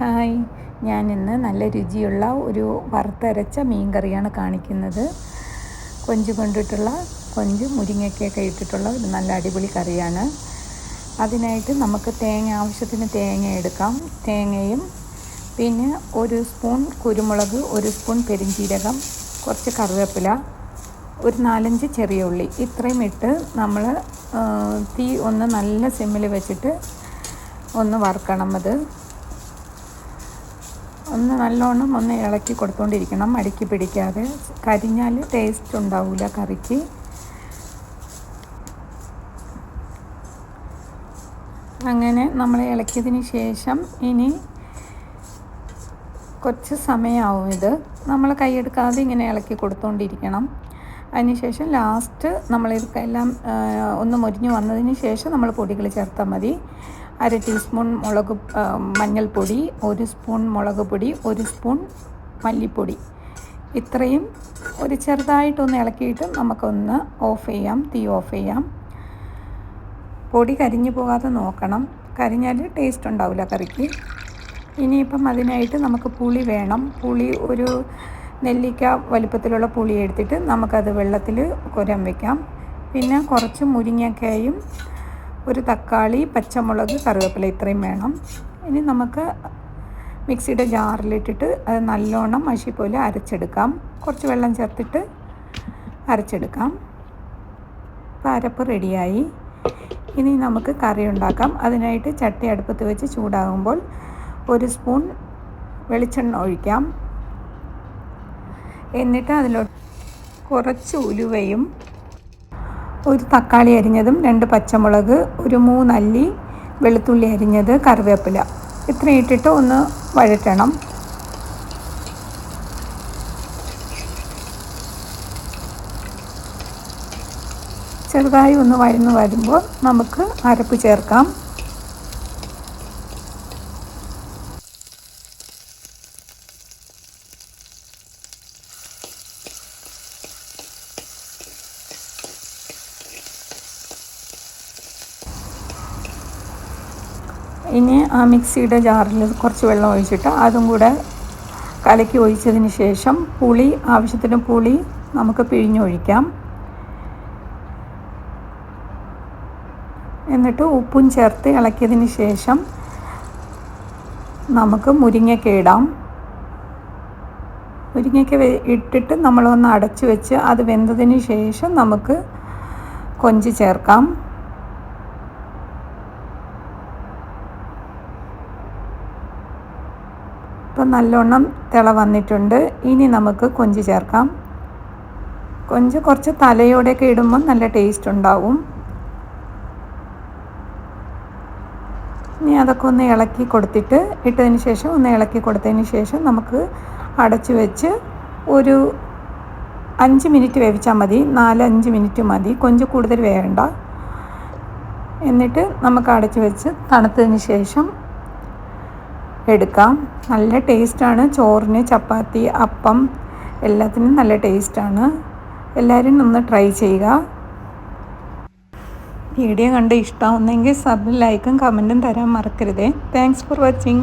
Hi. ഞാൻ ഇന്ന് നല്ല രുചിയുള്ള ഒരു വറുത്തരച്ച മീൻ കറിയാണ് കാണിക്കുന്നത്. കൊഞ്ച് കൊണ്ടിട്ടുള്ള കൊഞ്ച് മുരിങ്ങയ്ക്കൊക്കെ ഇട്ടിട്ടുള്ള ഒരു നല്ല അടിപൊളി കറിയാണ്. അതിനായിട്ട് നമുക്ക് തേങ്ങ ആവശ്യത്തിന് തേങ്ങ എടുക്കാം. തേങ്ങയും പിന്നെ ഒരു സ്പൂൺ കുരുമുളക് ഒരു സ്പൂൺ പെരിഞ്ചീരകം കുറച്ച് കറിവേപ്പില ഒരു നാലഞ്ച് ചെറിയ ഉള്ളി. ഇത്രയും ഇട്ട് നമ്മൾ തീ ഒന്ന് നല്ല സിമ്മിൽ വെച്ചിട്ട് ഒന്ന് വറുക്കണം അത്. ഒന്ന് നല്ലോണം ഒന്ന് ഇളക്കി കൊടുത്തുകൊണ്ടിരിക്കണം അടുക്കി പിടിക്കാതെ. കരിഞ്ഞാൽ ടേസ്റ്റ് ഉണ്ടാവില്ല കറിക്ക്. അങ്ങനെ നമ്മൾ ഇളക്കിയതിന് ശേഷം ഇനി കുറച്ച് സമയമാവും ഇത്. നമ്മൾ കൈയെടുക്കാതെ ഇങ്ങനെ ഇളക്കി കൊടുത്തുകൊണ്ടിരിക്കണം അതിനുശേഷം ലാസ്റ്റ് നമ്മൾ എല്ലാം ഒന്ന് മുരിഞ്ഞ് വന്നതിന് ശേഷം നമ്മൾ പൊടികൾ ചേർത്താൽ മതി. അര ടീസ്പൂൺ മുളക് മഞ്ഞൾപ്പൊടി ഒരു സ്പൂൺ മുളക് പൊടി ഒരു സ്പൂൺ മല്ലിപ്പൊടി. ഇത്രയും ഒരു ചെറുതായിട്ടൊന്ന് ഇളക്കിയിട്ട് നമുക്കൊന്ന് ഓഫ് ചെയ്യാം തീ ഓഫ് ചെയ്യാം. പൊടി കരിഞ്ഞു പോകാതെ നോക്കണം. കരിഞ്ഞാൽ ടേസ്റ്റ് ഉണ്ടാവില്ല കറിക്ക്. ഇനിയിപ്പം അതിനായിട്ട് നമുക്ക് പുളി വേണം. പുളി ഒരു നെല്ലിക്ക വലുപ്പത്തിലുള്ള പുളി എടുത്തിട്ട് നമുക്കത് വെള്ളത്തിൽ കുരം വയ്ക്കാം പിന്നെ കുറച്ച് മുരിങ്ങക്കായും ഒരു തക്കാളി പച്ചമുളക് കറിവേപ്പില ഇത്രയും വേണം. ഇനി നമുക്ക് മിക്സിയുടെ ജാറിലിട്ടിട്ട് അത് നല്ലോണം മഷി പോലെ അരച്ചെടുക്കാം. കുറച്ച് വെള്ളം ചേർത്തിട്ട് അരച്ചെടുക്കാം. അപ്പോൾ അരപ്പ് റെഡിയായി. ഇനി നമുക്ക് കറി ഉണ്ടാക്കാം. അതിനായിട്ട് ചട്ടി അടുപ്പത്ത് വെച്ച് ചൂടാകുമ്പോൾ ഒരു സ്പൂൺ വെളിച്ചെണ്ണ ഒഴിക്കാം. എന്നിട്ട് അതിലോട്ട് കുറച്ച് ഉലുവയും ഒരു തക്കാളി അരിഞ്ഞതും രണ്ട് പച്ചമുളക് ഒരു മൂന്നല്ലി വെളുത്തുള്ളി അരിഞ്ഞത് കറിവേപ്പില. ഇത്രയും ഇട്ടിട്ട് ഒന്ന് വഴറ്റണം. ചെറുതായി ഒന്ന് വഴന്ന് വരുമ്പോൾ നമുക്ക് അരപ്പ് ചേർക്കാം. ഇനി ആ മിക്സിയുടെ ജാറിൽ കുറച്ച് വെള്ളം ഒഴിച്ചിട്ട് അതും കൂടെ കലക്കി ഒഴിച്ചതിന് ശേഷം പുളി ആവശ്യത്തിന് പുളി നമുക്ക് പിഴിഞ്ഞൊഴിക്കാം. എന്നിട്ട് ഉപ്പും ചേർത്ത് ഇളക്കിയതിന് ശേഷം നമുക്ക് മുരിങ്ങയ്ക്ക ഇടാം. മുരിങ്ങയ്ക്ക ഇട്ടിട്ട് നമ്മളൊന്ന് അടച്ചു വെച്ച് അത് വെന്തതിന് ശേഷം നമുക്ക് കൊഞ്ച് ചേർക്കാം. ഇപ്പം നല്ലോണം തിള വന്നിട്ടുണ്ട്. ഇനി നമുക്ക് കൊഞ്ച് ചേർക്കാം. കൊഞ്ച് കുറച്ച് തലയോടെയൊക്കെ ഇടുമ്പം നല്ല ടേസ്റ്റ് ഉണ്ടാവും. ഇനി അതൊക്കെ ഒന്ന് ഇളക്കി കൊടുത്തിട്ട് ഇട്ടതിന് ശേഷം ഒന്ന് ഇളക്കി കൊടുത്തതിന് ശേഷം നമുക്ക് അടച്ചു വെച്ച് ഒരു അഞ്ച് മിനിറ്റ് വേവിച്ചാൽ മതി. നാലഞ്ച് മിനിറ്റ് മതി. കൊഞ്ച് കൂടുതൽ വേണ്ട. എന്നിട്ട് നമുക്ക് അടച്ചു വെച്ച് തണുത്തതിന് ശേഷം എടുക്കാം. നല്ല ടേസ്റ്റാണ് ചോറിന് ചപ്പാത്തി അപ്പം എല്ലാത്തിനും നല്ല ടേസ്റ്റാണ് എല്ലാവരും ഒന്ന് ട്രൈ ചെയ്യുക. വീഡിയോ കണ്ട് ഇഷ്ടമാവുന്നെങ്കിൽ സബ് ലൈക്കും കമന്റും തരാൻ മറക്കരുതേ. Thanks for watching